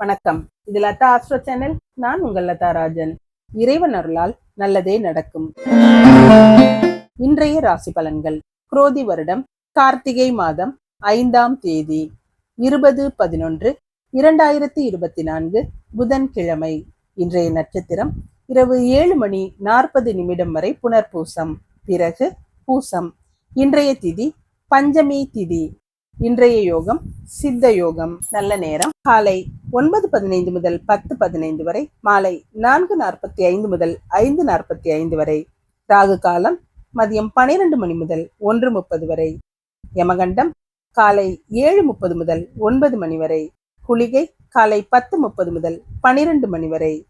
வணக்கம். இது Latha astro channel. நான் உங்கள் லதா ராஜன். இறைவன் அருளால் நல்லதே நடக்கும். இன்றைய ராசி பலன்கள். குரோதி வருடம் கார்த்திகை மாதம் ஐந்தாம் தேதி இருபது பதினொன்று இரண்டாயிரத்தி இருபத்தி நான்கு புதன்கிழமை. இன்றைய நட்சத்திரம் இரவு ஏழு மணி நாற்பது நிமிடம் வரை புனர்பூசம். பிறகு பூசம். இன்றைய திதி பஞ்சமி திதி. இன்றைய யோகம் சித்த யோகம். நல்ல நேரம். காலை ஒன்பது பதினைந்து முதல் பத்து பதினைந்து வரை மாலை நான்கு நாற்பத்தி ஐந்து முதல் ஐந்து நாற்பத்தி ஐந்து வரை ராகு காலம் மதியம் பனிரெண்டு மணி முதல் ஒன்று முப்பது வரை யமகண்டம் காலை ஏழு முப்பது முதல் ஒன்பது மணி வரை குளிகை காலை பத்து முப்பது முதல் பனிரெண்டு மணி வரை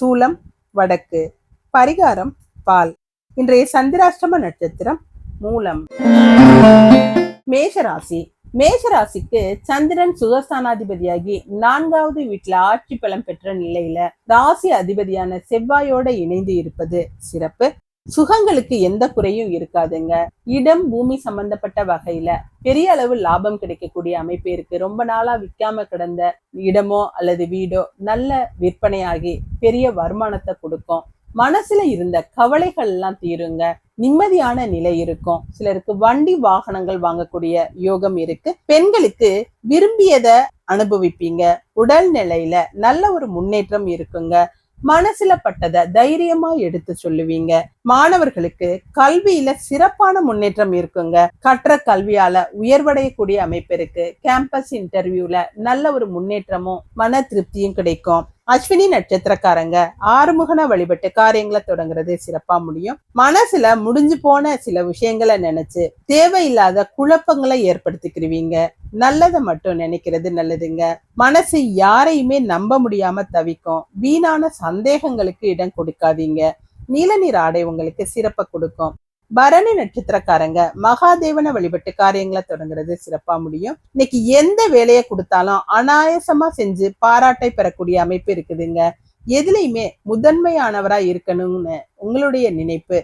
சூலம் வடக்கு பரிகாரம் பால். இன்றைய சந்திராஷ்டம நட்சத்திரம் மூலம். மேஷராசி மேஷராசிக்கு சந்திரன் சுகஸ்தானாதிபதியாகி நான்காவது வீட்டுல ஆட்சி பலம் பெற்ற நிலையில ராசி அதிபதியான செவ்வாயோட இணைந்து இருப்பது சிறப்பு. சுகங்களுக்கு எந்த குறையும் இருக்காதுங்க. இடம் பூமி சம்பந்தப்பட்ட வகையில பெரிய அளவு லாபம் கிடைக்கக்கூடிய அமைப்பு இருக்கு. ரொம்ப நாளா விற்காம கிடந்த இடமோ அல்லது வீடோ நல்ல விற்பனையாகி பெரிய வருமானத்தை கொடுக்கும். மனசுல இருந்த கவலைகள் எல்லாம் தீருங்க. நிம்மதியான நிலை இருக்கும். சிலருக்கு வண்டி வாகனங்கள் வாங்கக்கூடிய யோகம் இருக்கு. பெண்களுக்கு விரும்பியத அனுபவிப்பீங்க. உடல் நிலையில நல்ல ஒரு முன்னேற்றம் இருக்குங்க. மனசுல பட்டதை தைரியமா எடுத்து சொல்லுவீங்க. மாணவர்களுக்கு கல்வியில சிறப்பான முன்னேற்றம் இருக்குங்க. கற்ற கல்வியால உயர்வடையக்கூடிய அமைப்பு இருக்கு. கேம்பஸ் இன்டர்வியூல நல்ல ஒரு முன்னேற்றமும் மன திருப்தியும் கிடைக்கும். அஸ்வினி நட்சத்திரக்காரங்க ஆறுமுகன வழிபட்டு காரியங்களை தொடங்குறது சிறப்பா முடியும். மனசுல முடிஞ்சு போன சில விஷயங்களை நினைச்சு தேவையில்லாத குழப்பங்களை ஏற்படுத்திக்கிருவீங்க. நல்லதை மட்டும் நினைக்கிறது நல்லதுங்க. மனசு யாரையுமே நம்ப முடியாம தவிக்கும். வீணான சந்தேகங்களுக்கு இடம் கொடுக்காதீங்க. நீல நீர் ஆடை உங்களுக்கு சிறப்பை கொடுக்கும். பரணி நட்சத்திரக்காரங்க மகாதேவனை வழிபட்டு காரியங்களை தொடங்குறது சிறப்பா முடியும். இன்னைக்கு எந்த வேலையை கொடுத்தாலும் அனாயசமா செஞ்சு பாராட்டை பெறக்கூடிய அமைப்பு இருக்குதுங்க. எதுலையுமே முதன்மையானவரா இருக்கணும்னு உங்களுடைய நினைப்பு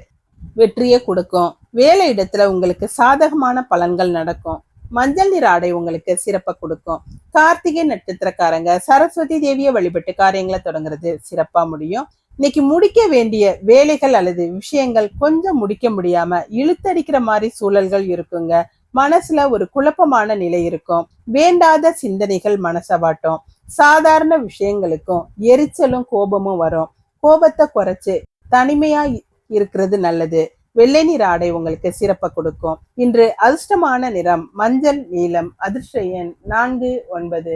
வெற்றியை கொடுக்கும். வேலை இடத்துல உங்களுக்கு சாதகமான பலன்கள் நடக்கும். மஞ்சள் நிற ஆடை உங்களுக்கு சிறப்பை கொடுக்கும். கார்த்திகை நட்சத்திரக்காரங்க சரஸ்வதி தேவியை வழிபட்டு காரியங்களை தொடங்குறது சிறப்பா முடியும். இன்னைக்கு முடிக்க வேண்டிய வேலைகள் அல்லது விஷயங்கள் கொஞ்சம் முடிக்க முடியாம இழுத்தடிக்கிற மாதிரி சூழல்கள் இருக்குங்க. மனசுல ஒரு குழப்பமான நிலை இருக்கும். வேண்டாத சிந்தனைகள் மனசவாட்டும் சாதாரண விஷயங்களுக்கும் எரிச்சலும் கோபமும் வரும். கோபத்தை குறைச்சு தனிமையா இருக்கிறது நல்லது. வெள்ளை நிற ஆடை உங்களுக்கு சிறப்பை கொடுக்கும். இன்று அதிர்ஷ்டமான நிறம் மஞ்சள் நீலம் அதிர்ஷ்ட எண் நான்கு ஒன்பது.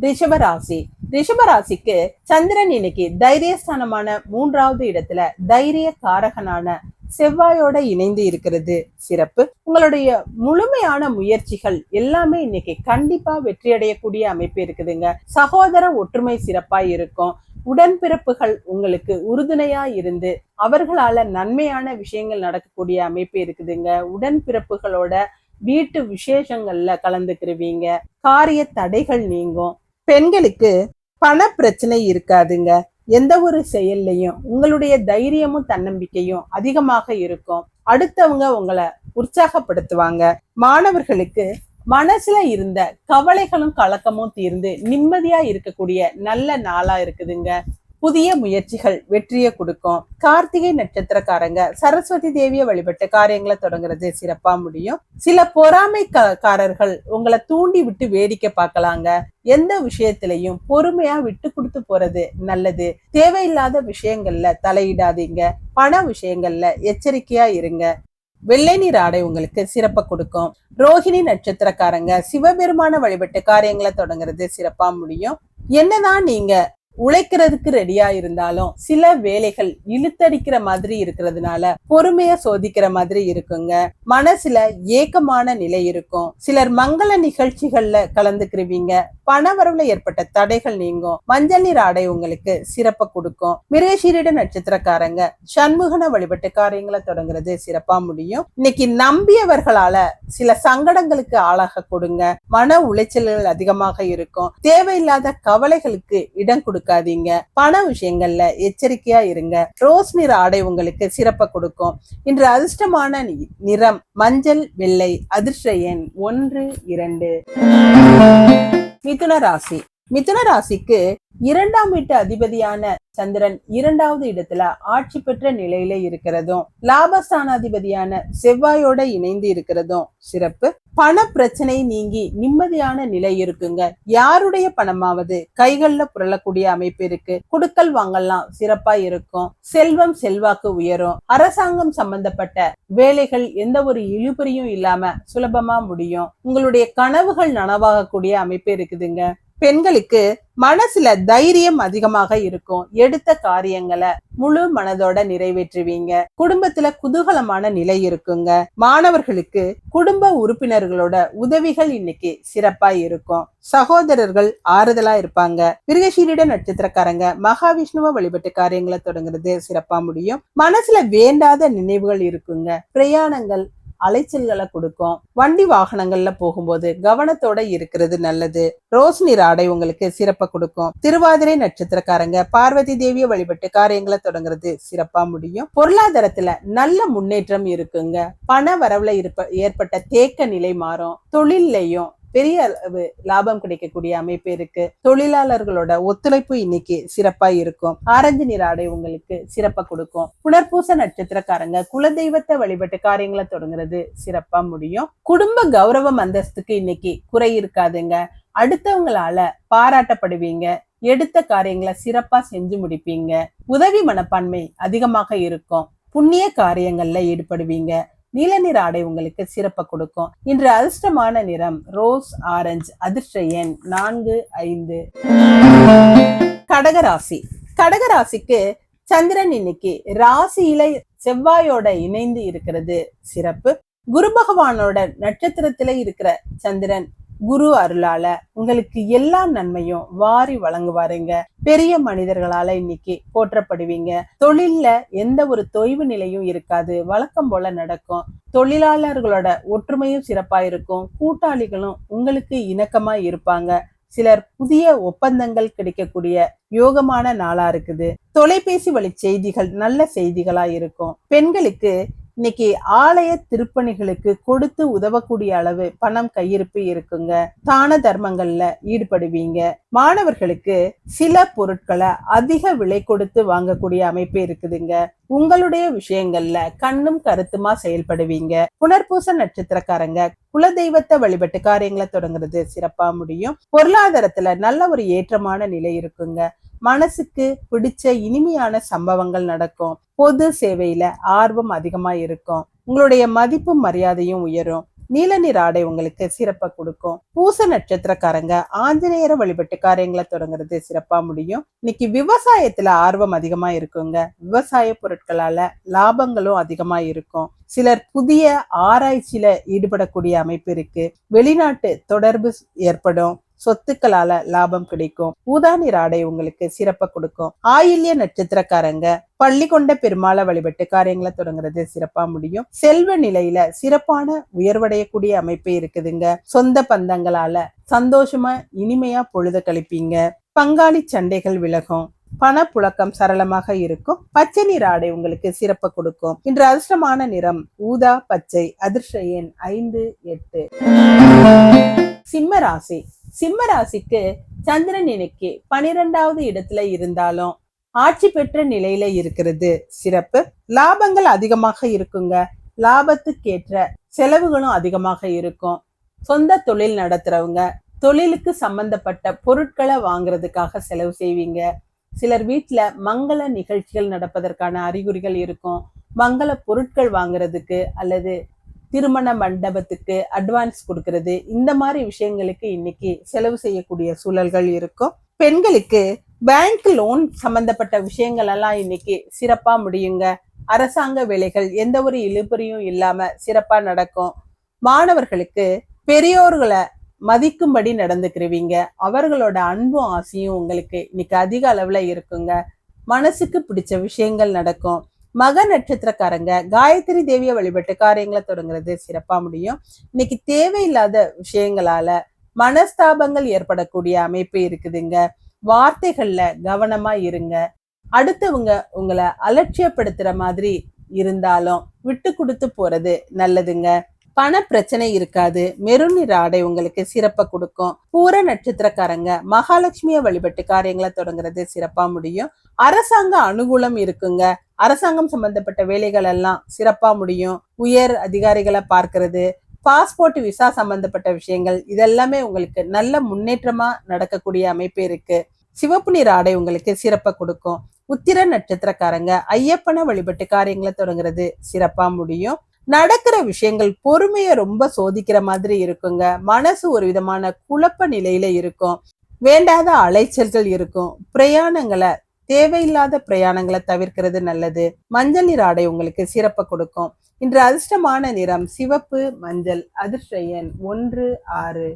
ரிஷபராசி. ரிஷபராசிக்கு சந்திரன் இன்னைக்கு தைரியஸ்தானமான மூன்றாவது இடத்துல தைரிய காரகனான செவ்வாயோட இணைந்து இருக்கிறது. சிறப்பு. உங்களுடைய முழுமையான முயற்சிகள் எல்லாமே இன்னைக்கு கண்டிப்பா வெற்றியடையக்கூடிய அமைப்பு இருக்குதுங்க. சகோதர ஒற்றுமை சிறப்பா இருக்கும். உடன்பிறப்புகள் உங்களுக்கு உறுதுணையா இருந்து அவர்களால நன்மையான விஷயங்கள் நடக்கக்கூடிய அமைப்பு இருக்குதுங்க. உடன்பிறப்புகளோட வீட்டு விசேஷங்கள்ல கலந்துக்கிருவீங்க. காரிய தடைகள் நீங்கும். பெண்களுக்கு பண பிரச்சனை இருக்காதுங்க. எந்த ஒரு செயல்லையும் உங்களுடைய தைரியமும் தன்னம்பிக்கையும் அதிகமாக இருக்கும். அடுத்தவங்க உங்களை உற்சாகப்படுத்துவாங்க. மாணவர்களுக்கு மனசுல இருந்த கவலைகளும் கலக்கமும் தீர்ந்து நிம்மதியா இருக்கக்கூடிய நல்ல நாளா இருக்குதுங்க. புதிய முயற்சிகள் வெற்றியை கொடுக்கும். கார்த்திகை நட்சத்திரக்காரங்க சரஸ்வதி தேவியை வழிபட்டு காரியங்களை தொடங்குறது சிறப்பா முடியும். சில பொறாமைக்காரர்கள் உங்களை தூண்டி விட்டு வேடிக்கை பார்க்கலாங்க. எந்த விஷயத்திலையும் பொறுமையா விட்டு கொடுத்து போறது நல்லது. தேவையில்லாத விஷயங்கள்ல தலையிடாதீங்க. பண விஷயங்கள்ல எச்சரிக்கையா இருங்க. வெள்ளை நீர் ஆடை உங்களுக்கு சிறப்பை கொடுக்கும். ரோஹிணி நட்சத்திரக்காரங்க சிவபெருமான வழிபட்டு காரியங்களை தொடங்குறது சிறப்பா முடியும். என்னதான் நீங்க உழைக்கிறதுக்கு ரெடியா இருந்தாலும் சில வேலைகள் இழுத்தடிக்கிற மாதிரி இருக்கிறதுனால பொறுமைய சோதிக்கிற மாதிரி இருக்குங்க. மனசுல ஏக்கமான நிலை இருக்கும். சிலர் மங்கள நிகழ்ச்சிகள்ல கலந்துக்கிருவீங்க. பணவரவுல ஏற்பட்ட தடைகள் நீங்கும். மஞ்சள் நீர் ஆடை உங்களுக்கு சிறப்பை கொடுக்கும். மிருகசீரிட நட்சத்திரக்காரங்க சண்முகன வழிபட்டு காரியங்களை தொடங்குறது சிறப்பா முடியும். இன்னைக்கு நம்பியவர்களால சில சங்கடங்களுக்கு ஆளாக கொடுங்க. மன உளைச்சல்கள் அதிகமாக இருக்கும். தேவையில்லாத கவலைகளுக்கு இடம் கொடுக்க கொடுக்காதீங்க. பண விஷயங்கள்ல எச்சரிக்கையா இருங்க. ரோஸ் நிற ஆடை உங்களுக்கு சிறப்பை கொடுக்கும். இன்று அதிர்ஷ்டமான நிறம் மஞ்சள் வெள்ளை அதிர்ஷ்ட எண் ஒன்று இரண்டு. மிதுன ராசி. மிதுன ராசிக்கு இரண்டாம் வீட்டு அதிபதியான சந்திரன் இரண்டாவது இடத்துல ஆட்சி பெற்ற நிலையில இருக்கிறதும் லாபஸ்தானாதிபதியான செவ்வாயோட இணைந்து இருக்கிறதும் சிறப்பு. பண பிரச்சனை நீங்கி நிம்மதியான நிலை இருக்குங்க. யாருடைய பணமாவது கைகள்ல புரளக்கூடிய அமைப்பு இருக்கு. குடுக்கல் வாங்கலாம் சிறப்பா இருக்கும். செல்வம் செல்வாக்கு உயரும். அரசாங்கம் சம்பந்தப்பட்ட வேலைகள் எந்த ஒரு இழுபறியும் இல்லாம சுலபமா முடியும். உங்களுடைய கனவுகள் நனவாகக்கூடிய அமைப்பு இருக்குதுங்க. பெண்களுக்கு மனசுல தைரியம் அதிகமாக இருக்கும். எடுத்த காரியங்களை முழு மனதோட நிறைவேற்றுவீங்க. குடும்பத்துல குதூகலமான நிலை இருக்குங்க. மாணவர்களுக்கு குடும்ப உறுப்பினர்களோட உதவிகள் இன்னைக்கு சிறப்பா இருக்கும். சகோதரர்கள் ஆறுதலா இருப்பாங்க. மிருகசீரிட நட்சத்திரக்காரங்க மகாவிஷ்ணுவை வழிபட்டு காரியங்களை தொடங்குறது சிறப்பா முடியும். மனசுல வேண்டாத நினைவுகள் இருக்குங்க. பிரயாணங்கள் அலைச்சல்களை கொடுக்கும். வண்டி வாகனங்கள்ல போகும்போது கவனத்தோட இருக்கிறது நல்லது. ரோஸ்னி ராடை ஆடை உங்களுக்கு சிறப்பை கொடுக்கும். திருவாதிரை நட்சத்திரக்காரங்க பார்வதி தேவியை வழிபட்டு காரியங்களை தொடங்குறது சிறப்பா முடியும். பொருளாதாரத்துல நல்ல முன்னேற்றம் இருக்குங்க. பண வரவுல இருப்ப ஏற்பட்ட தேக்க நிலை மாறும். தொழில்லையும் பெரிய அளவு லாபம் கிடைக்கக்கூடிய அமைப்பு இருக்கு. தொழிலாளர்களோட ஒத்துழைப்பு இன்னைக்கு சிறப்பா இருக்கும். ஆரஞ்சு நிற ஆடை உங்களுக்கு சிறப்பா கொடுக்கும். புனர்பூச நட்சத்திரக்காரங்க குலதெய்வத்தை வழிபட்டு காரியங்களை தொடங்குறது சிறப்பா முடியும். குடும்ப கௌரவம் அந்தஸ்துக்கு இன்னைக்கு குறை இருக்காதுங்க. அடுத்தவங்களால பாராட்டப்படுவீங்க. எடுத்த காரியங்களை சிறப்பா செஞ்சு முடிப்பீங்க. உதவி மனப்பான்மை அதிகமாக இருக்கும். புண்ணிய காரியங்கள்ல ஈடுபடுவீங்க. நீல நிற ஆடை உங்களுக்கு சிறப்பை கொடுக்கும். இன்று அதிர்ஷ்டமான நிறம் ரோஸ் ஆரஞ்சு அதிர்ஷ்ட எண் நான்கு ஐந்து. கடகராசி. கடகராசிக்கு சந்திரன் இன்னைக்கு ராசியில செவ்வாயோட இணைந்து இருக்கிறது. சிறப்பு. குரு பகவானோட நட்சத்திரத்துல இருக்கிற சந்திரன் குரு அருளால உங்களுக்கு எல்லா நன்மையும் வாரி வழங்குவாருங்க. பெரிய மனிதர்களால இன்னைக்கு போற்றப்படுவீங்க. தொழில்ல எந்த ஒரு தொய்வு நிலையும் இருக்காது. வழக்கம் போல நடக்கும். தொழிலாளர்களோட ஒற்றுமையும் சிறப்பா இருக்கும். கூட்டாளிகளும் உங்களுக்கு இணக்கமா இருப்பாங்க. சிலர் புதிய ஒப்பந்தங்கள் கிடைக்கக்கூடிய யோகமான நாளா இருக்குது. தொலைபேசி வழி செய்திகள் நல்ல செய்திகளா இருக்கும். பெண்களுக்கு இன்னைக்கு ஆலய திருப்பணிகளுக்கு கொடுத்து உதவக்கூடிய அளவு பணம் கையிருப்பு இருக்குங்க. தான தர்மங்கள்ல ஈடுபடுவீங்க. மாணவர்களுக்கு சில பொருட்களை அதிக விலை கொடுத்து வாங்கக்கூடிய அமைப்பு இருக்குதுங்க. உங்களுடைய விஷயங்கள்ல கண்ணும் கருத்துமா செயல்படுவீங்க. புனர்பூச நட்சத்திரக்காரங்க குலதெய்வத்தை வழிபட்டு காரியங்களை தொடங்குறது சிறப்பா முடியும். பொருளாதாரத்துல நல்ல ஒரு ஏற்றமான நிலை இருக்குங்க. மனசுக்கு பிடிச்ச இனிமையான சம்பவங்கள் நடக்கும். பொது சேவையில ஆர்வம் அதிகமா இருக்கும். உங்களுடைய மதிப்பும் மரியாதையும் உயரும். நீல நிற ஆடை உங்களுக்கு சிறப்பா கொடுக்கும். பூச நட்சத்திரக்காரங்க ஆஞ்சநேயர வழிபட்டு காரியங்களை தொடங்குறது சிறப்பா முடியும். இன்னைக்கு விவசாயத்துல ஆர்வம் அதிகமா இருக்குங்க. விவசாய பொருட்களால லாபங்களும் அதிகமா இருக்கும். சிலர் புதிய ஆராய்ச்சியில ஈடுபடக்கூடிய அமைப்பு இருக்கு. வெளிநாட்டு தொடர்பு ஏற்படும். சொத்துக்களால லாபம் கிடைக்கும். ஊதா நிற ஆடை உங்களுக்கு சிறப்பை கொடுக்கும். ஆயில்ய நட்சத்திரக்காரங்க பள்ளி கொண்ட பெருமாளை வழிபட்டு காரியங்களை தொடங்குறது சிறப்பா முடியும். செல்வ நிலையில சிறப்பான உயர்வடையக்கூடிய அமைப்பு இருக்குதுங்க. சொந்த பந்தங்களால சந்தோஷமா இனிமையா பொழுத கழிப்பீங்க. பங்காளி சண்டைகள் விலகும். பணப்புழக்கம் சரளமாக இருக்கும். பச்சை நிற ஆடை உங்களுக்கு சிறப்பை கொடுக்கும். இன்று அதிர்ஷ்டமான நிறம் ஊதா பச்சை அதிர்ஷ்ட எண் ஐந்து எட்டு. சிம்ம ராசி சிம்மராசிக்கு சந்திரன் இன்னைக்கு பனிரெண்டாவது இடத்துல இருந்தாலும் ஆட்சி பெற்ற நிலையில இருக்கிறது. சிறப்பு. லாபங்கள் அதிகமாக இருக்குங்க. லாபத்துக்கேற்ற செலவுகளும் அதிகமாக இருக்கும். சொந்த தொழில் நடத்துறவங்க தொழிலுக்கு சம்பந்தப்பட்ட பொருட்களை வாங்குறதுக்காக செலவு செய்வீங்க. சிலர் வீட்டுல மங்கள நிகழ்ச்சிகள் நடப்பதற்கான அறிகுறிகள் இருக்கும். மங்கள பொருட்கள் வாங்குறதுக்கு அல்லது திருமண மண்டபத்துக்கு அட்வான்ஸ் கொடுக்கறது. இந்த மாதிரி விஷயங்களுக்கு இன்னைக்கு செலவு செய்யக்கூடிய சூழல்கள் இருக்கும். பெண்களுக்கு பேங்க் லோன் சம்பந்தப்பட்ட விஷயங்கள் எல்லாம் இன்னைக்கு சிறப்பா முடியுங்க. அரசாங்க வேலைகள் எந்த ஒரு இழுபறியும் இல்லாம சிறப்பா நடக்கும். மாணவர்களுக்கு பெரியோர்களை மதிக்கும்படி நடந்துக்கிறவீங்க அவர்களோட அன்பும் ஆசையும் உங்களுக்கு இன்னைக்கு அதிக அளவுல இருக்குங்க. மனசுக்கு பிடிச்ச விஷயங்கள் நடக்கும். மக நட்சத்திரக்காரங்க காயத்ரி தேவியை வழிபட்டு காரியங்களை தொடங்குறது சிறப்பா முடியும். இன்னைக்கு தேவையில்லாத விஷயங்களால மனஸ்தாபங்கள் ஏற்படக்கூடிய அமைப்பு இருக்குதுங்க. வார்த்தைகள்ல கவனமா இருங்க. அடுத்தவங்க உங்களை அலட்சியப்படுத்துற மாதிரி இருந்தாலும் விட்டு கொடுத்து போறது நல்லதுங்க. பண பிரச்சனை இருக்காது. மெருன் நிற ஆடை உங்களுக்கு சிறப்பை கொடுக்கும். பூர நட்சத்திரக்காரங்க மகாலட்சுமியை வழிபட்டு காரியங்களை தொடங்குறது சிறப்பா முடியும். அரசாங்க அனுகூலம் இருக்குங்க. அரசாங்கம் சம்பந்தப்பட்ட வேலைகள் எல்லாம் சிறப்பா முடியும். உயர் அதிகாரிகளை பார்க்கறது பாஸ்போர்ட் விசா சம்பந்தப்பட்ட விஷயங்கள் இதெல்லாமே உங்களுக்கு நல்ல முன்னேற்றமா நடக்கக்கூடிய அமைப்பு இருக்கு. சிவப்பு நிற ஆடை உங்களுக்கு சிறப்பை கொடுக்கும். உத்திர நட்சத்திரக்காரங்க ஐயப்பனை வழிபட்டு காரியங்களை தொடங்குறது சிறப்பா முடியும். நடக்கிற விஷயங்கள் பொறுமைய ரொம்ப சோதிக்கிற மாதிரி இருக்குங்க. மனசு ஒரு விதமான குழப்ப நிலையில இருக்கும். வேண்டாத அலைச்சல்கள் இருக்கும். பிரயாணங்களை தேவையில்லாத பிரயாணங்களை தவிர்க்கிறது நல்லது. மஞ்சள் நிற ஆடை உங்களுக்கு சிறப்பை கொடுக்கும். இன்று அதிர்ஷ்டமான நிறம் சிவப்பு மஞ்சள் அதிர்ஷ்ட எண் ஒன்று ஆறு.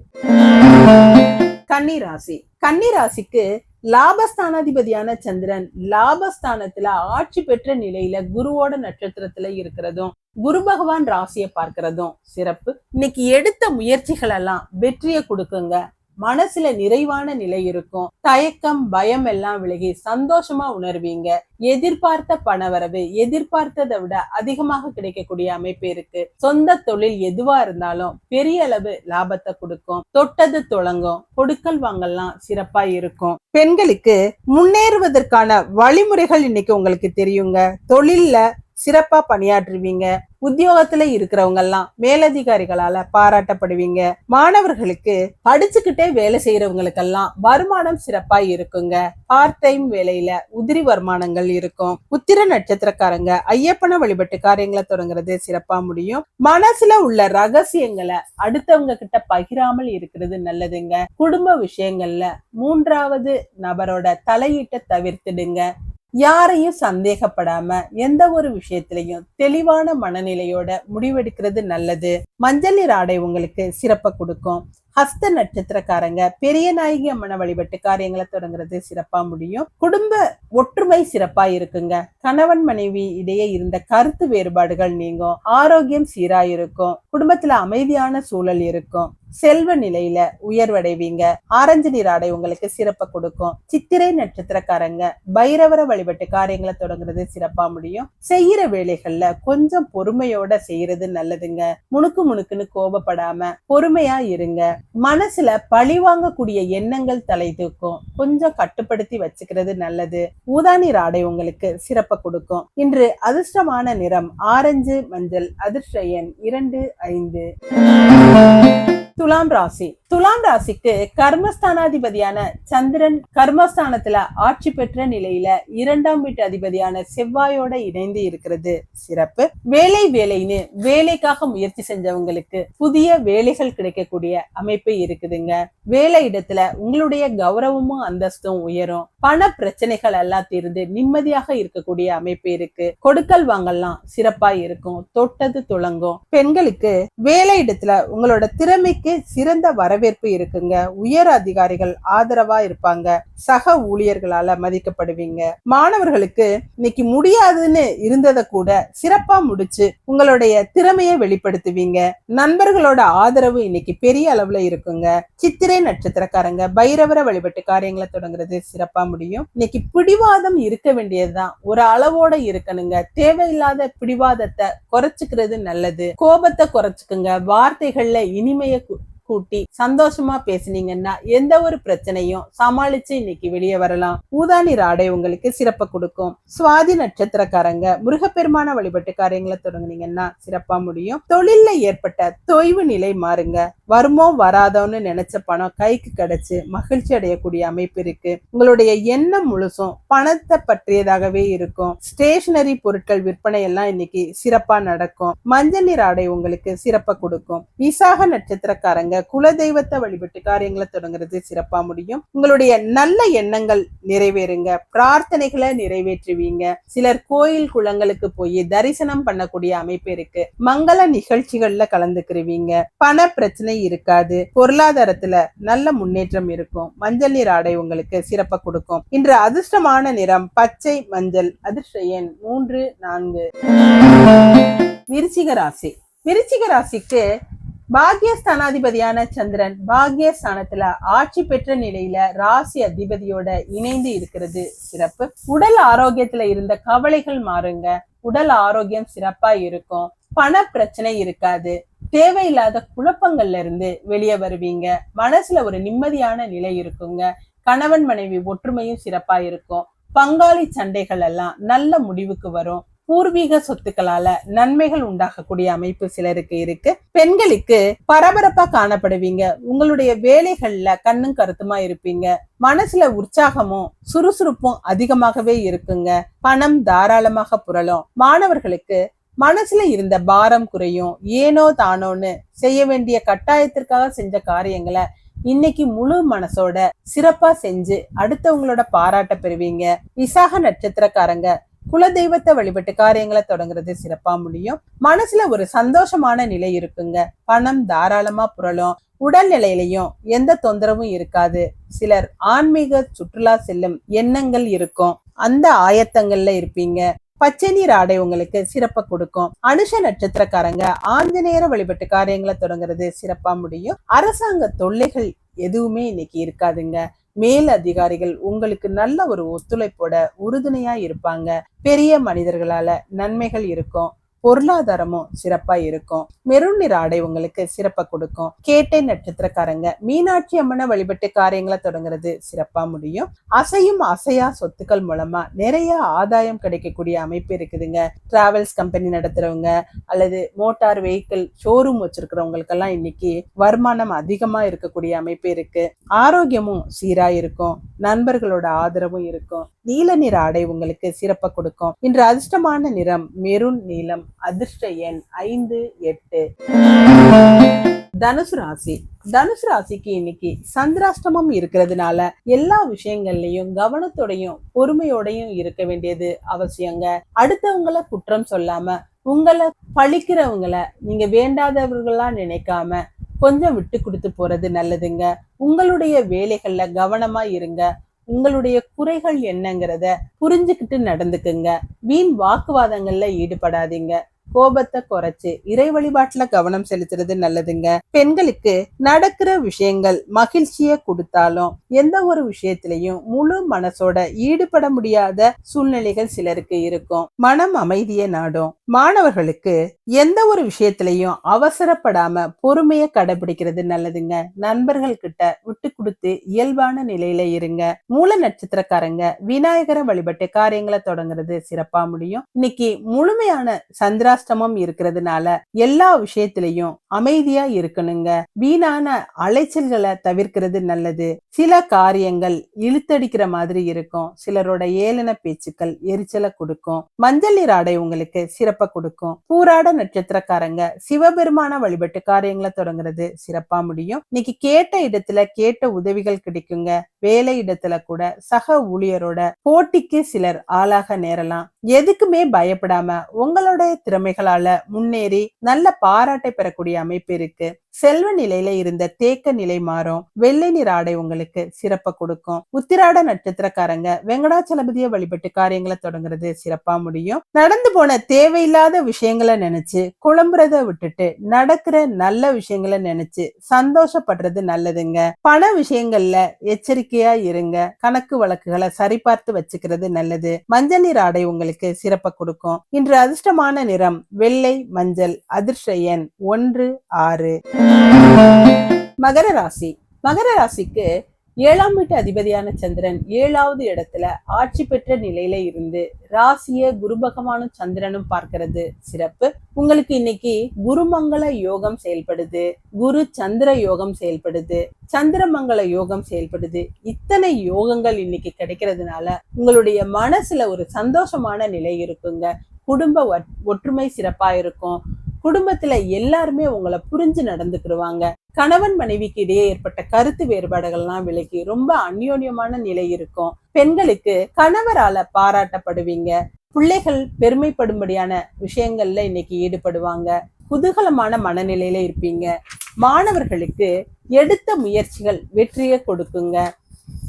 கன்னிராசி. கன்னிராசிக்கு லாபஸ்தானாதிபதியான சந்திரன் லாபஸ்தானத்துல ஆட்சி பெற்ற நிலையில குருவோட நட்சத்திரத்துல இருக்கிறதும் குரு பகவான் ராசியை பார்க்கிறதும் சிறப்பு. இன்னைக்கு எடுத்த முயற்சிகள் எல்லாம் வெற்றியை கொடுக்குங்க. மனசுல நிறைவான நிலை இருக்கும். தயக்கம் பயம் எல்லாம் விலகி சந்தோஷமா உணர்வீங்க. எதிர்பார்த்த பணவரவு எதிர்பார்த்ததை விட அதிகமாக கிடைக்கக்கூடிய அமைப்பு இருக்கு. சொந்த தொழில் எதுவா இருந்தாலும் பெரிய அளவு லாபத்தை கொடுக்கும். தொட்டது தொடங்கும். கொடுக்கல் வாங்கல்லாம் சிறப்பா இருக்கும். பெண்களுக்கு முன்னேறுவதற்கான வழிமுறைகள் இன்னைக்கு உங்களுக்கு தெரியுங்க. தொழில்ல சிறப்பா பணியாற்றுவீங்க. உத்தியோகத்துல இருக்கிறவங்க எல்லாம் மேலதிகாரிகளால பாராட்டப்படுவீங்க. மாணவர்களுக்கு படிச்சுக்கிட்டே வேலை செய்யறவங்களுக்கெல்லாம் வருமானம் சிறப்பா இருக்குங்க. பார்ட் டைம் வேலையில உதிரி வருமானங்கள் இருக்கும். உத்திர நட்சத்திரக்காரங்க ஐயப்பன வழிபட்டு காரியங்களை தொடங்குறது சிறப்பா முடியும். மனசுல உள்ள ரகசியங்களை அடுத்தவங்க கிட்ட பகிராமல் இருக்கிறது நல்லதுங்க. குடும்ப விஷயங்கள்ல மூன்றாவது நபரோட தலையீட்டை தவிர்த்துடுங்க. யாரையும் சந்தேகப்படாம எந்த ஒரு விஷயத்திலையும் தெளிவான மனநிலையோட முடிவெடுக்கிறது நல்லது. மஞ்சள் நீர் ஆடை உங்களுக்கு சிறப்பை கொடுக்கும். ஹஸ்த நட்சத்திரக்காரங்க பெரிய நாயகி அம்மனை வழிபட்டு காரியங்களை தொடங்குறது சிறப்பா முடியும். குடும்ப ஒற்றுமை சிறப்பா இருக்குங்க. கணவன் மனைவி இடையே இருந்த கருத்து வேறுபாடுகள் நீங்கும். ஆரோக்கியம் சீரா இருக்கும் குடும்பத்துல அமைதியான சூழல் இருக்கும். செல்வ நிலையில உயர்வடைவீங்க. ஆரஞ்சு நீர் ஆடை உங்களுக்கு சிறப்பை கொடுக்கும். சித்திரை நட்சத்திரக்காரங்க பைரவர வழிபட்டு காரியங்களை தொடங்குறது சிறப்பா முடியும். செய்யற வேலைகள்ல கொஞ்சம் பொறுமையோட செய்யறது நல்லதுங்க. முணுக்கு முணுக்குன்னு கோபப்படாம பொறுமையா இருங்க. மனசுல பழி வாங்கக்கூடிய எண்ணங்கள் தலை தூக்கும். கொஞ்சம் கட்டுப்படுத்தி வச்சுக்கிறது நல்லது. ஊதாநீர் ஆடை உங்களுக்கு சிறப்பை கொடுக்கும். இன்று அதிர்ஷ்டமான நிறம் ஆரஞ்சு மஞ்சள் அதிர்ஷ்ட எண் இரண்டு ஐந்து. துலாம் ராசி. துலாம் ராசிக்கு கர்மஸ்தானாதிபதியான சந்திரன் கர்மஸ்தானத்துல ஆட்சி பெற்ற நிலையில இரண்டாம் வீட்டு அதிபதியான செவ்வாயோட இணைந்து இருக்கிறது. சிறப்பு. வேலை வேலைன்னு வேலைக்காக முயற்சி செஞ்சவங்களுக்கு புதிய வேலைகள் கிடைக்கக்கூடிய அமைப்பு இருக்குதுங்க. வேலை இடத்துல உங்களுடைய கௌரவமும் அந்தஸ்தும் உயரும். பண பிரச்சனைகள் எல்லாம் தீர்ந்து நிம்மதியாக இருக்கக்கூடிய அமைப்பு இருக்கு. கொடுக்கல் வாங்கல்லாம் சிறப்பா இருக்கும். தொட்டது துளங்கும். பெண்களுக்கு வேலை இடத்துல உங்களோட திறமைக்கு சிறந்த வரவேற்பு இருக்குங்க. உயர் அதிகாரிகள் ஆதரவா இருப்பாங்க. சக ஊழியர்களால மதிக்கப்படுவீங்க. மாணவர்களுக்கு இன்னைக்கு முடியாதுன்னு இருந்ததை கூட சிறப்பா முடிச்சு உங்களுடைய திறமையை வெளிப்படுத்துவீங்க. நண்பர்களோட ஆதரவு இன்னைக்கு பெரிய அளவுல இருக்குங்க. சித்திரை நட்சத்திரக்காரங்க பைரவரை வழிபட்டு காரியங்களை தொடங்குறது சிறப்பா முடியும். இன்னைக்கு பிடிவாதம் இருக்க வேண்டியதுதான். ஒரு அளவோட இருக்கணுங்க. தேவையில்லாத பிடிவாதத்தை குறைச்சுக்கிறது நல்லது. கோபத்தை குறைச்சுக்குங்க. வார்த்தைகள்ல இனிமைய கூட்டி சந்தோஷமா பேசுனீங்கன்னா எந்த ஒரு பிரச்சனையும் சமாளிச்சு இன்னைக்கு வெளியே வரலாம். ஊதானி ஆடை உங்களுக்கு சிறப்பை கொடுக்கும். சுவாதி நட்சத்திரக்காரங்க முருகப்பெருமான வழிபட்டு காரியங்களை தொடங்குனீங்கன்னா சிறப்பா முடியும். தொழில்ல ஏற்பட்ட தொய்வு நிலை மாறுங்க. வருமோ வராதோன்னு நினைச்ச பணம் கைக்கு கிடைச்சு மகிழ்ச்சி அடையக்கூடிய அமைப்பு இருக்கு. உங்களுடைய எண்ணம் முழுசும் பணத்தை பற்றியதாகவே இருக்கும். ஸ்டேஷனரி பொருட்கள் விற்பனை எல்லாம் இன்னைக்கு சிறப்பா நடக்கும். மஞ்சள் நீர் ஆடை உங்களுக்கு சிறப்பை கொடுக்கும். விசாக நட்சத்திரக்காரங்க குலதெய்வத்தை வழிபட்டு காரியங்களை தொடங்குறது சிறப்பா முடியும். உங்களுடைய நல்ல எண்ணங்கள் நிறைவேறுங்க. பிரார்த்தனைகளை நிறைவேற்றுவீங்க. சிலர் கோயில் குளங்களுக்கு போய் தரிசனம் பண்ணக்கூடிய அமைப்பு இருக்கு. மங்கள நிகழ்ச்சிகள்ல கலந்துக்கிருவீங்க. பண பிரச்சனை இருக்காது. பொருளாதாரத்துல நல்ல முன்னேற்றம் இருக்கும். மஞ்சள் நீர் ஆடை உங்களுக்கு சிறப்ப கொடுக்கும். இன்று அதிர்ஷ்டமான நிறம் பச்சை மஞ்சள் அதிர்ஷ்ட எண் மூன்று நான்கு. விருச்சிக ராசி. விருச்சிக ராசிக்கு பாக்யஸ்தானாதிபதியான சந்திரன் பாக்யஸ்தானத்துல ஆட்சி பெற்ற நிலையில ராசி அதிபதியோட இணைந்து இருக்கிறது. சிறப்பு. உடல் ஆரோக்கியத்துல இருந்த கவலைகள் மாறுங்க. உடல் ஆரோக்கியம் சிறப்பா இருக்கும். பண பிரச்சனை இருக்காது. தேவையில்லாத குழப்பங்கள்ல இருந்து வெளியே வருவீங்க. மனசுல ஒரு நிம்மதியான நிலை இருக்குங்க. கணவன் மனைவி ஒற்றுமையும் சிறப்பா இருக்கும். பங்காளி சண்டைகள் எல்லாம் நல்ல முடிவுக்கு வரும். பூர்வீக சொத்துக்களால நன்மைகள் உண்டாகக்கூடிய அமைப்பு சிலருக்கு இருக்கு. பெண்களுக்கு பரபரப்பா காணப்படுவீங்க. உங்களுடைய வேலைகள்ல கண்ணும் கருத்துமா இருப்பீங்க. மனசுல உற்சாகமும் சுறுசுறுப்பும் அதிகமாகவே இருக்குங்க. பணம் தாராளமாக புரளும். மாணவர்களுக்கு மனசுல இருந்த பாரம் குறையும். ஏனோ தானோன்னு செய்ய வேண்டிய கட்டாயத்திற்காக செஞ்ச காரியங்களை இன்னைக்கு முழு மனசோட சிறப்பா செஞ்சு அடுத்தவங்களோட பாராட்ட பெறுவீங்க. விசாக நட்சத்திரக்காரங்க குலதெய்வத்தை வழிபட்டு காரியங்களை தொடங்குறது சிறப்பா முடியும். மனசுல ஒரு சந்தோஷமான நிலை இருக்குங்க. பணம் தாராளமா புரளும். உடல்நிலையிலையும் எந்த தொந்தரவும் இருக்காது. சிலர் ஆன்மீக சுற்றுலா செல்லும் எண்ணங்கள் இருக்கும். அந்த ஆயத்தங்கள்ல இருப்பீங்க. பச்சை நீர் ஆடை உங்களுக்கு சிறப்பை கொடுக்கும். அனுஷ நட்சத்திரக்காரங்க ஆஞ்சநேயர வழிபட்டு காரியங்களை தொடங்குறது சிறப்பா முடியும். அரசாங்க தொல்லைகள் எதுவுமே இன்னைக்கு இருக்காதுங்க. மேல் அதிகாரிகள் உங்களுக்கு நல்ல ஒரு ஒத்துழைப்போட உறுதுணையா இருப்பாங்க. பெரிய மனிதர்களால நன்மைகள் இருக்கும். பொருளாதாரமும் சிறப்பா இருக்கும். மெருன் நிற ஆடை உங்களுக்கு சிறப்பா கொடுக்கும். கேட்டை நட்சத்திரக்காரங்க மீனாட்சி அம்மனை வழிபட்டு காரியங்களை தொடங்குறது சிறப்பா முடியும். அசையும் அசையா சொத்துக்கள் மூலமா நிறைய ஆதாயம் கிடைக்கக்கூடிய அமைப்பு இருக்குதுங்க. டிராவல்ஸ் கம்பெனி நடத்துறவங்க அல்லது மோட்டார் வெஹிக்கிள் ஷோரூம் வச்சிருக்கிறவங்களுக்கெல்லாம் இன்னைக்கு வருமானம் அதிகமா இருக்கக்கூடிய அமைப்பு இருக்கு. ஆரோக்கியமும் சீரா இருக்கும். நண்பர்களோட ஆதரவும் இருக்கும். நீல நிற ஆடை உங்களுக்கு சிறப்பா கொடுக்கும். இன்று அதிர்ஷ்டமான நிறம் மெருன் நீலம் அதிர்ஷ்ட எண் ஐந்து எட்டு. தனுசு ராசி. தனுசு ராசிக்கு இன்னைக்கு சந்திராஷ்டமம் இருக்கிறதுனால எல்லா விஷயங்கள்லயும் கவனத்தோடையும் பொறுமையோடையும் இருக்க வேண்டியது அவசியங்க. அடுத்தவங்கள குற்றம் சொல்லாம உங்களை பழிக்கிறவங்கள நீங்க வேண்டாதவர்களா நினைக்காம கொஞ்சம் விட்டு கொடுத்து போறது நல்லதுங்க. உங்களுடைய வேலைகள்ல கவனமா இருங்க. உங்களுடைய குறைகள் என்னங்கிறத புரிஞ்சுக்கிட்டு நடந்துக்குங்க. வீண் வாக்குவாதங்கள்ல ஈடுபடாதீங்க. கோபத்தை குறைச்சு இறை வழிபாட்டுல கவனம் செலுத்துறது நல்லதுங்க. பெண்களுக்கு நடக்கிற விஷயங்கள் மகிழ்ச்சியை கொடுத்தாலும் எந்த ஒரு விஷயத்திலையும் முழு மனசோட ஈடுபட முடியாத சூழ்நிலைகள் சிலருக்கு இருக்கும். மனம் அமைதியை நாடும். மாணவர்களுக்கு எந்த ஒரு விஷயத்திலையும் அவசரப்படாம பொறுமையை கடைபிடிக்கிறது நல்லதுங்க. நண்பர்கள் கிட்ட விட்டு கொடுத்து இயல்பான நிலையில இருங்க. மூல நட்சத்திரக்காரங்க விநாயகரை வழிபட்டு காரியங்களை தொடங்குறது சிறப்பா முடியும். இன்னைக்கு முழுமையான சந்திராஷ்டமம் இருக்கிறதுனால எல்லா விஷயத்திலையும் அமைதியா இருக்கணுங்க. வீணான அலைச்சல்களை தவிர்க்கிறது நல்லது. சில காரியங்கள் இழுத்தடிக்கிற மாதிரி இருக்கும். சிலரோட ஏளன பேச்சுக்கள் எரிச்சலை கொடுக்கும். மஞ்சள் நீர் ஆடை உங்களுக்கு சிறப்பை கொடுக்கும். பூராட நட்சத்திரக்காரங்க. சிவபெருமான வழிபட்டு காரியங்களை தொடங்குறது சிறப்பா முடியும். இன்னைக்கு கேட்ட இடத்துல கேட்ட உதவிகள் கிடைக்குங்க. வேலை இடத்துல கூட சக ஊழியரோட போட்டிக்கு சிலர் ஆளாக நேரலாம். எதுக்குமே பயப்படாம உங்களுடைய திறமைகளால முன்னேறி நல்ல பாராட்டை பெறக்கூடிய அமைப்பு இருக்கு. செல்வ நிலையில இருந்த தேக்க நிலை மாறும். வெள்ளை நிற ஆடை உங்களுக்கு சிறப்பை கொடுக்கும். உத்திராட நட்சத்திரக்காரங்க வெங்கடாச்சலபதிய வழிபட்டு காரியங்களை தொடங்குறது சிறப்பா முடியும். நடந்து போன தேவையில்லாத விஷயங்களை நினைச்சு குழம்புறத விட்டுட்டு நடக்கிற நல்ல விஷயங்களை நினைச்சு சந்தோஷப்படுறது நல்லதுங்க. பண விஷயங்கள்ல எச்சரிக்கையா இருங்க. கணக்கு வழக்குகளை சரிபார்த்து வச்சுக்கிறது நல்லது. மஞ்சள் நீர் ஆடை உங்களுக்கு சிறப்பை கொடுக்கும். இன்று அதிர்ஷ்டமான நிறம் வெள்ளை மஞ்சள் அதிர்ஷ்ட எண் ஒன்று ஆறு. மகர ராசி. மகர ராசிக்கு ஏழாம் வீட்டு அதிபதியான சந்திரன் ஏழாவது இடத்துல ஆட்சி பெற்ற நிலையில இருந்து ராசிய குரு பகவானும் சந்திரனும் பார்க்கிறது சிறப்பு. உங்களுக்கு இன்னைக்கு குருமங்கள யோகம் செயல்படுது. குரு சந்திர யோகம் செயல்படுது. சந்திரமங்கல யோகம் செயல்படுது. இத்தனை யோகங்கள் இன்னைக்கு கிடைக்கிறதுனால உங்களுடைய மனசுல ஒரு சந்தோஷமான நிலை இருக்குங்க. குடும்ப ஒற்- ஒற்றுமை சிறப்பா இருக்கும். குடும்பத்துல எல்லாருமே உங்களை புரிஞ்சு நடந்துக்கிடுவாங்க கணவன் மனைவிக்கு இடையே ஏற்பட்ட கருத்து வேறுபாடுகள்லாம் விலகி ரொம்ப அந்யோன்யமான நிலை இருக்கும். பெண்களுக்கு கணவரால பாராட்டப்படுவீங்க. பிள்ளைகள் பெருமைப்படும்படியான விஷயங்கள்ல இன்னைக்கு ஈடுபடுவாங்க. குதூகலமான மனநிலையில இருப்பீங்க. மாணவர்களுக்கு எடுத்த முயற்சிகள் வெற்றியை கொடுக்குங்க.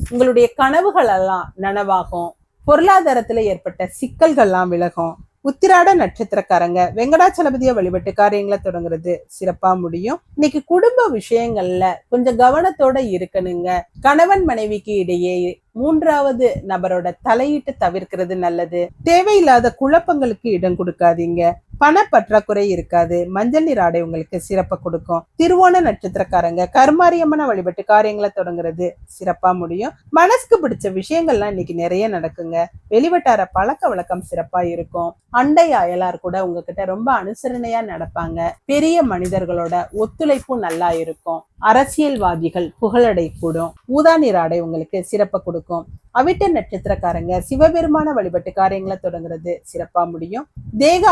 உங்களுடைய கனவுகள் எல்லாம் நனவாகும். பொருளாதாரத்துல ஏற்பட்ட சிக்கல்கள்லாம் விலகும். உத்திராட நட்சத்திரக்காரங்க வெங்கடாச்சலபதியை வழிபட்டு காரியங்களை தொடங்குறது சிறப்பா முடியும். இன்னைக்கு குடும்ப விஷயங்கள்ல கொஞ்சம் கவனத்தோட இருக்கணுங்க. கணவன் மனைவிக்கு இடையே மூன்றாவது நபரோட தலையீட்டு தவிர்க்கிறது நல்லது. தேவையில்லாத குழப்பங்களுக்கு இடம் கொடுக்காதீங்க. பணப்பற்றாக்குறை இருக்காது. மஞ்சள் நீர் ஆடை உங்களுக்கு சிறப்பை கொடுக்கும். திருவோண நட்சத்திரக்காரங்க கருமாரியம்மனை வழிபட்டு காரியங்களை தொடங்குறது சிறப்பா முடியும். மனசுக்கு பிடிச்ச விஷயங்கள்லாம் இன்னைக்கு நிறைய நடக்குங்க. வெளிவட்டார பழக்க வழக்கம் சிறப்பா இருக்கும். அண்டை அயலார் கூட உங்ககிட்ட ரொம்ப அனுசரணையா நடப்பாங்க. பெரிய மனிதர்களோட ஒத்துழைப்பும் நல்லா இருக்கும். அரசியல்வாதிகள் புகழடை கூடும். ஊதா நீர் ஆடை உங்களுக்கு சிறப்பை கொடுக்கும். அவிட்ட நட்சத்திரக்காரங்க சிவபெருமான வழிபட்டு காரியங்களை தொடங்குறது சிறப்பா முடியும். தேக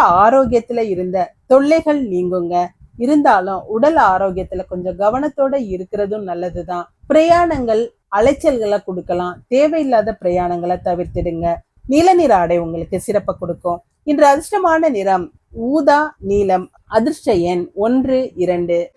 ஆரோக்கியத்துல இருந்த தொல்லைகள் நீங்குங்க. இருந்தாலும் உடல் ஆரோக்கியத்துல கொஞ்சம் கவனத்தோட இருக்கிறதும் நல்லதுதான். பிரயாணங்கள் அலைச்சல்களை கொடுக்கலாம். தேவையில்லாத பிரயாணங்களை தவிர்த்திடுங்க. நீல நிற ஆடை உங்களுக்கு சிறப்பை கொடுக்கும். இன்று அதிர்ஷ்டமான நிறம் ஊதா நீலம். அதிர்ஷ்ட எண் ஒன்று இரண்டு.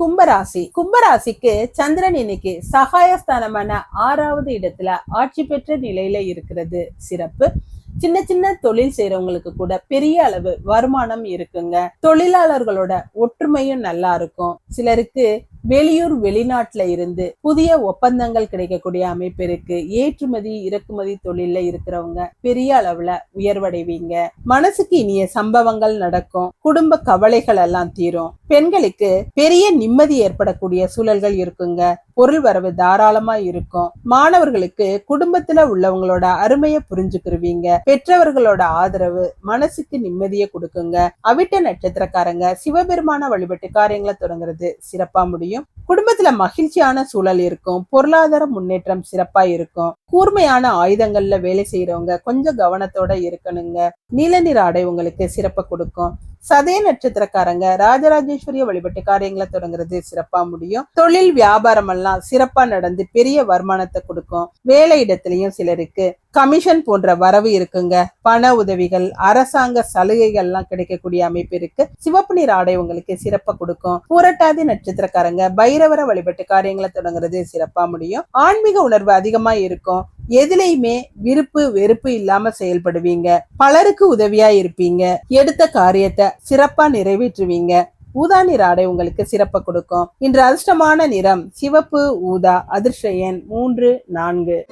கும்பராசி. கும்பராசிக்கு சந்திரன் இன்னைக்கு சகாயஸ்தானமான ஆறாவது இடத்துல ஆட்சி பெற்ற நிலையில இருக்கிறது. சிறப்பு. சின்ன சின்ன தொழில் செய்யறவங்களுக்கு கூட பெரிய அளவு வருமானம் இருக்குங்க. தொழிலாளர்களோட ஒற்றுமையும் நல்லா இருக்கும். சிலருக்கு வெளியூர் வெளிநாட்டுல இருந்து புதிய ஒப்பந்தங்கள் கிடைக்கக்கூடிய அமைப்பு இருக்கு. ஏற்றுமதி இறக்குமதி தொழில்ல இருக்கிறவங்க பெரிய அளவுல உயர்வடைவீங்க. மனசுக்கு இனிய சம்பவங்கள் நடக்கும். குடும்ப கவலைகள் எல்லாம் தீரும். பெண்களுக்கு பெரிய நிம்மதி ஏற்படக்கூடிய சூழல்கள் இருக்குங்க. பொருள் வரவு தாராளமா இருக்கும். மாணவர்களுக்கு குடும்பத்துல உள்ளவங்களோட அருமையை புரிஞ்சுக்கிருவீங்க. பெற்றவர்களோட ஆதரவு மனசுக்கு நிம்மதியை கொடுக்குங்க. அவிட்ட நட்சத்திரக்காரங்க சிவபெருமான வழிபட்டு காரியங்களை தொடங்குறது சிறப்பா முடியும். குடும்பத்துல மகிழ்ச்சியான சூழல் இருக்கும். பொருளாதார முன்னேற்றம் சிறப்பா இருக்கும். கூர்மையான ஆயுதங்கள்ல வேலை செய்யறவங்க கொஞ்சம் கவனத்தோட இருக்கணுங்க. நீல நிற ஆடை உங்களுக்கு சிறப்பை கொடுக்கும். சதய நட்சத்திரக்காரங்க ராஜராஜேஸ்வரிய வழிபட்டு காரியங்களை தொடங்குறது சிறப்பா முடியும். தொழில் வியாபாரம் எல்லாம் சிறப்பா நடந்து பெரிய வருமானத்தை கொடுக்கும். வேலை இடத்துலயும் சிலருக்கு கமிஷன் போன்ற வரவு இருக்குங்க. பண உதவிகள் அரசாங்க சலுகைகள் எல்லாம் கிடைக்கக்கூடிய அமைப்பு இருக்கு. சிவப்பு நீர் ஆடை உங்களுக்கு சிறப்பா கொடுக்கும். பூரட்டாதி நட்சத்திரக்காரங்க பைரவர வழிபட்டு காரியங்களை தொடங்குறது சிறப்பா முடியும். ஆன்மீக உணர்வு அதிகமா இருக்கும். எதுலையுமே விருப்பு வெறுப்பு இல்லாம செயல்படுவீங்க. பலருக்கு உதவியா இருப்பீங்க. எடுத்த காரியத்தை சிறப்பா நிறைவேற்றுவீங்க. ஊதா நிற ஆடை உங்களுக்கு சிறப்பை கொடுக்கும். இன்று அதிர்ஷ்டமான நிறம் சிவப்பு ஊதா அதிர்ஷ்ட எண் மூன்று நான்கு.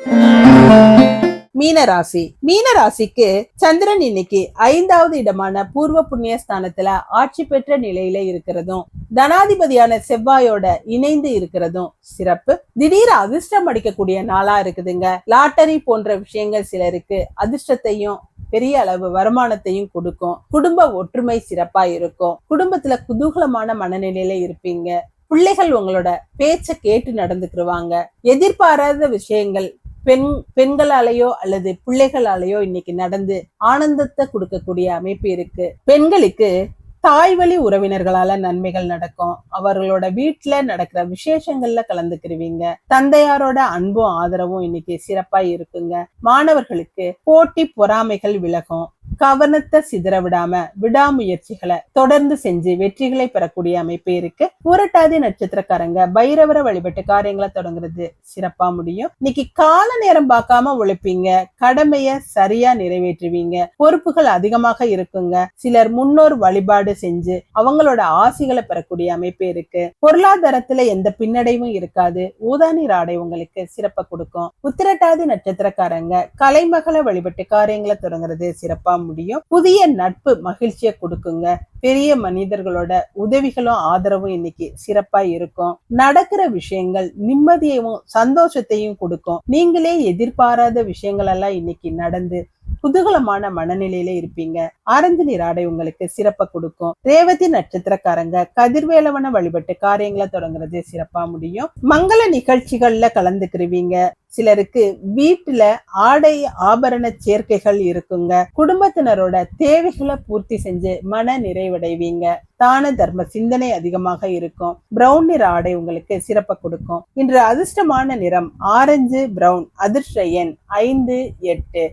மீனராசி. மீனராசிக்கு சந்திரன் இன்னைக்கு ஐந்தாவது இடமான பூர்வ புண்ணிய ஸ்தானத்துல ஆட்சி பெற்ற நிலையில இருக்கிறதும் தனாதிபதியான செவ்வாயோட இணைந்து இருக்கிறதும் சிறப்பு. திடீர் அதிர்ஷ்டம் அடிக்கக்கூடிய நாளா இருக்குதுங்க. லாட்டரி போன்ற விஷயங்கள் சிலருக்கு அதிர்ஷ்டத்தையும் பெரிய அளவு வருமானத்தையும் கொடுக்கும். குடும்ப ஒற்றுமை சிறப்பா இருக்கும். குடும்பத்துல குதூகலமான மனநிலையில இருப்பீங்க. பிள்ளைகள் உங்களோட பேச்ச கேட்டு நடந்துக்கிருவாங்க. எதிர்பாராத விஷயங்கள் பெண் பெண்களாலேயோ அல்லது பிள்ளைகளாலேயோ இன்னைக்கு நடந்து ஆனந்தத்தை கொடுக்கக்கூடிய அமைப்பு இருக்கு. பெண்களுக்கு தாய் வழி உறவினர்களால நன்மைகள் நடக்கும். அவர்களோட வீட்டுல நடக்கிற விசேஷங்கள்ல கலந்துக்கிருவீங்க. தந்தையாரோட அன்பும் ஆதரவும் இன்னைக்கு சிறப்பா இருக்குங்க. மாணவர்களுக்கு போட்டி பொறாமைகள் விலகும். கவனத்தை சிதற விடாம விடாமுயற்சிகளை தொடர்ந்து செஞ்சு வெற்றிகளை பெறக்கூடிய அமைப்பு இருக்கு. புரட்டாதி நட்சத்திரக்காரங்க பைரவர வழிபட்டு காரியங்களை தொடங்குறது சிறப்பா முடியும். இன்னைக்கு கால நேரம் பார்க்காம உழைப்பீங்க. கடமைய சரியா நிறைவேற்றுவீங்க. பொறுப்புகள் அதிகமாக இருக்குங்க. சிலர் முன்னோர் வழிபாடு செஞ்சு அவங்களோட ஆசைகளை பெறக்கூடிய அமைப்பு இருக்கு. பொருளாதாரத்துல எந்த பின்னடைவும் இருக்காது. ஊதாநீர் ஆடை உங்களுக்கு சிறப்பை கொடுக்கும். உத்திரட்டாதி நட்சத்திரக்காரங்க கலைமகளை வழிபட்டு காரியங்களை தொடங்குறது சிறப்பா முடியும். புதிய நட்பு மகிழ்ச்சியை கொடுக்குங்க. பெரிய மனிதர்களோட உதவிகளும் ஆதரவும் இன்னைக்கு சிறப்பா இருக்கும். நடக்கிற விஷயங்கள் நிம்மதியையும் சந்தோஷத்தையும் கொடுக்கும். நீங்களே எதிர்பாராத விஷயங்கள் எல்லாம் இன்னைக்கு நடந்து குதூகலமான மனநிலையில இருப்பீங்க. ஆரஞ்சு நீர் ஆடை உங்களுக்கு சிறப்பை கொடுக்கும். ரேவதி நட்சத்திரக்காரங்க கதிர்வேலவன வழிபட்டு காரியங்களை தொடங்குறது சிறப்பா முடியும். மங்கள நிகழ்ச்சிகள்ல கலந்துக்கிருவீங்க. சிலருக்கு வீட்டுல ஆடை ஆபரண சேர்க்கைகள் இருக்குங்க. குடும்பத்தினரோட தேவைகளை பூர்த்தி செஞ்சு மன நிறைவடைவீங்க. தான தர்ம சிந்தனை அதிகமாக இருக்கும். பிரவுன் நிற ஆடை உங்களுக்கு சிறப்பை கொடுக்கும். இன்று அதிர்ஷ்டமான நிறம் ஆரஞ்சு பிரவுன். அதிர்ஷ்ட எண் ஐந்து எட்டு.